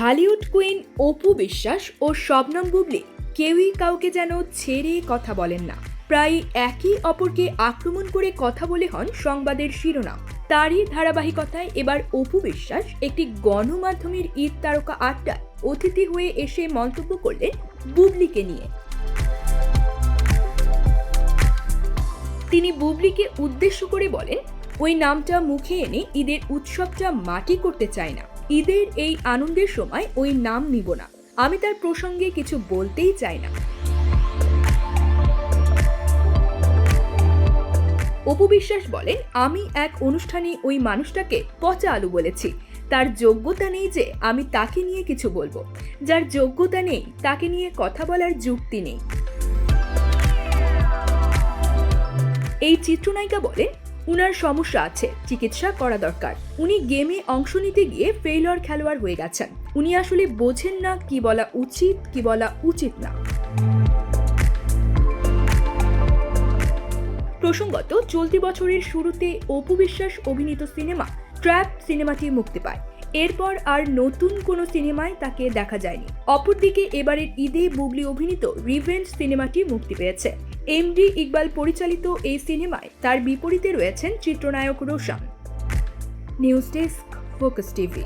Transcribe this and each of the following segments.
Dhallywood queen Apu Biswas ও শবনম বুবলি কেউই কাউকে যেন ছেড়ে কথা বলেন না। প্রায় একই অপরকে আক্রমণ করে কথা বলে হন সংবাদের শিরোনাম। তারই ধারাবাহিকতায় এবার অপু বিশ্বাস একটি গণমাধ্যমের ঈদ তারকা আড্ডায় অতিথি হয়ে এসে মন্তব্য করলেন বুবলিকে নিয়ে। তিনি বুবলিকে উদ্দেশ্য করে বলেন, ওই নামটা মুখে এনে ঈদের উৎসবটা মাটি করতে চায় না। ঈদের এই আনন্দের সময় ওই নাম নিব না। আমি তার প্রসঙ্গে কিছু বলতেই চাই না। অপু বিশ্বাস বলেন, আমি এক অনুষ্ঠানে ওই মানুষটাকে পচা আলু বলেছি। তার যোগ্যতা নেই যে আমি তাকে নিয়ে কিছু বলব। যার যোগ্যতা নেই, তাকে নিয়ে কথা বলার যুক্তি নেই। এই চিত্রনায়িকা বলেন উনার সমস্যা আছে, চিকিৎসা করা দরকার। উনি গেমে অংশ নিতে গিয়ে ফেইলর খেলোয়াড় হয়ে গেছেন। উনি আসলে বোঝেন না কি বলা উচিত, কি বলা উচিত না। প্রসঙ্গত, চলতি বছরের শুরুতে অপু বিশ্বাস অভিনীত সিনেমা ট্র্যাপ সিনেমাটি মুক্তি পায়। এরপর আর নতুন কোনো সিনেমায় তাকে দেখা যায়নি। অপরদিকে এবারের ঈদে বুবলি অভিনীত রিভেঞ্জ সিনেমাটি মুক্তি পেয়েছে। এমডি ইকবাল পরিচালিত এই সিনেমায় তার বিপরীতে রয়েছেন চিত্রনায়ক Roshan. News desk, focus TV.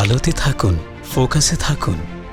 আলোতে থাকুন, ফোকাসে থাকুন।